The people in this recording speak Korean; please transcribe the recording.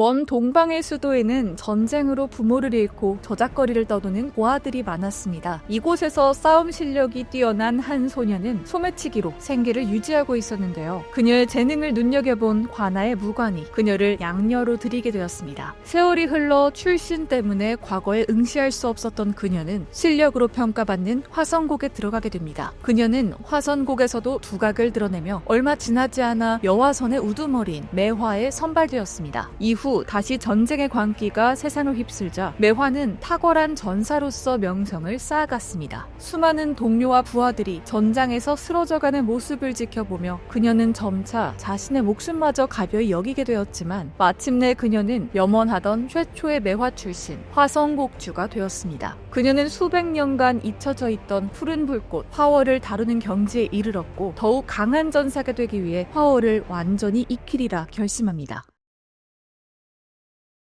먼 동방의 수도에는 전쟁으로 부모를 잃고 저작거리를 떠도는 고아들이 많았습니다. 이곳에서 싸움 실력이 뛰어난 한 소녀는 소매치기로 생계를 유지하고 있었는데요. 그녀의 재능을 눈여겨본 관아의 무관이 그녀를 양녀로 들이게 되었습니다. 세월이 흘러 출신 때문에 과거에 응시할 수 없었던 그녀는 실력으로 평가받는 화성곡에 들어가게 됩니다. 그녀는 화선곡에서도 두각을 드러내며 얼마 지나지 않아 여화선의 우두머리인 매화에 선발되었습니다. 이후 다시 전쟁의 광기가 세상을 휩쓸자 매화는 탁월한 전사로서 명성을 쌓아갔습니다. 수많은 동료와 부하들이 전장에서 쓰러져가는 모습을 지켜보며 그녀는 점차 자신의 목숨마저 가벼이 여기게 되었지만 마침내 그녀는 염원하던 최초의 매화 출신 화성곡주가 되었습니다. 그녀는 수백 년간 잊혀져 있던 푸른 불꽃 화월을 다루는 경지에 이르렀고 더욱 강한 전사가 되기 위해 화월을 완전히 익히리라 결심합니다.